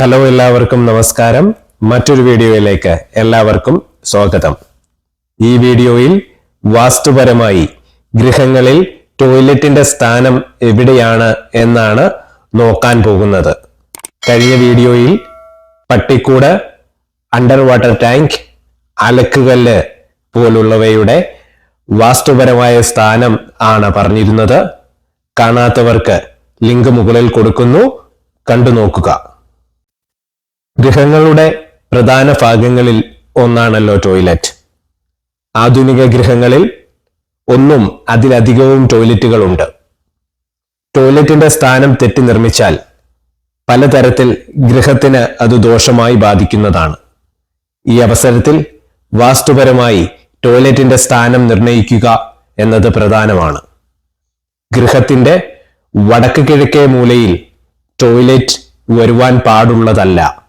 Hello എല്ലാവർക്കും നമസ്കാരം. മറ്റൊരു വീഡിയോയിലേക്ക് എല്ലാവർക്കും സ്വാഗതം. ഈ വീഡിയോയിൽ വാസ്തുപരമായി ഗൃഹങ്ങളിൽ ടോയ്ലറ്റിന്റെ സ്ഥാനം എവിടെയാണ് എന്നാണ് നോക്കാൻ പോകുന്നത്. കഴിഞ്ഞ വീഡിയോയിൽ പട്ടിക്കൂട് അണ്ടർ വാട്ടർ ടാങ്ക് അലക്കുകല്ല് പോലുള്ളവയുടെ വാസ്തുപരമായ സ്ഥാനം ആണ് പറഞ്ഞിരുന്നത്. കാണാത്തവർക്ക് ലിങ്ക് മുകളിൽ കൊടുക്കുന്നു. കണ്ടു നോക്കുക ഗൃഹങ്ങളുടെ പ്രധാന ഭാഗങ്ങളിൽ ഒന്നാണല്ലോ ടോയ്ലറ്റ് ആധുനിക ഗൃഹങ്ങളിൽ ഒന്നും അതിലധികവും ടോയ്ലറ്റുകളുണ്ട് ടോയ്ലറ്റിന്റെ സ്ഥാനം തെറ്റി നിർമ്മിച്ചാൽ പലതരത്തിൽ ഗൃഹത്തിന് അത് ദോഷമായി ബാധിക്കുന്നതാണ്. ഈ അവസരത്തിൽ വാസ്തുപരമായി ടോയ്ലറ്റിന്റെ സ്ഥാനം നിർണയിക്കുക എന്നത് പ്രധാനമാണ്. ഗൃഹത്തിന്റെ വടക്ക് കിഴക്കേ മൂലയിൽ ടോയ്ലറ്റ് വരുവാൻ പാടുള്ളതല്ല.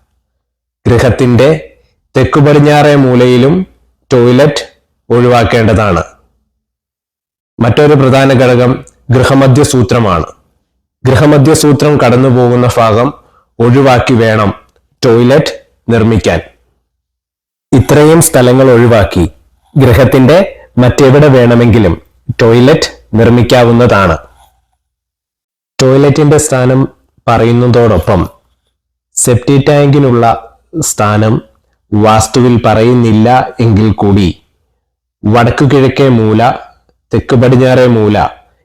ഗൃഹത്തിന്റെ തെക്കു പടിഞ്ഞാറേ മൂലയിലും ടോയ്ലറ്റ് ഒഴിവാക്കേണ്ടതാണ്. മറ്റൊരു പ്രധാന ഘടകം ഗൃഹമധ്യ സൂത്രമാണ് ഗൃഹമധ്യ സൂത്രം കടന്നു പോകുന്ന ഭാഗം ഒഴിവാക്കി വേണം ടോയ്ലറ്റ് നിർമ്മിക്കാൻ. ഇത്രയും സ്ഥലങ്ങൾ ഒഴിവാക്കി ഗൃഹത്തിന്റെ മറ്റെവിടെ വേണമെങ്കിലും ടോയ്ലറ്റ് നിർമ്മിക്കാവുന്നതാണ്. ടോയ്ലറ്റിന്റെ സ്ഥാനം പറയുന്നതോടൊപ്പം സെപ്റ്റി ടാങ്കിനുള്ള സ്ഥാനം വാസ്തുവിൽ പറയുന്നില്ല എങ്കിൽ കൂടി. വടക്കു കിഴക്കേ മൂല തെക്ക് പടിഞ്ഞാറേ മൂല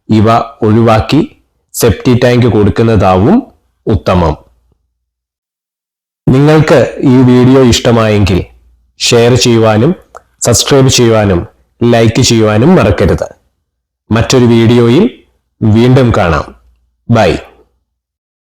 ഇവ ഒഴിവാക്കി സെപ്റ്റി ടാങ്ക് കൊടുക്കുന്നതാവും ഉത്തമം. നിങ്ങൾക്ക് ഈ വീഡിയോ ഇഷ്ടമായെങ്കിൽ ഷെയർ ചെയ്യുവാനും സബ്സ്ക്രൈബ് ചെയ്യുവാനും ലൈക്ക് ചെയ്യുവാനും മറക്കരുത്. മറ്റൊരു വീഡിയോയിൽ വീണ്ടും കാണാം. ബൈ.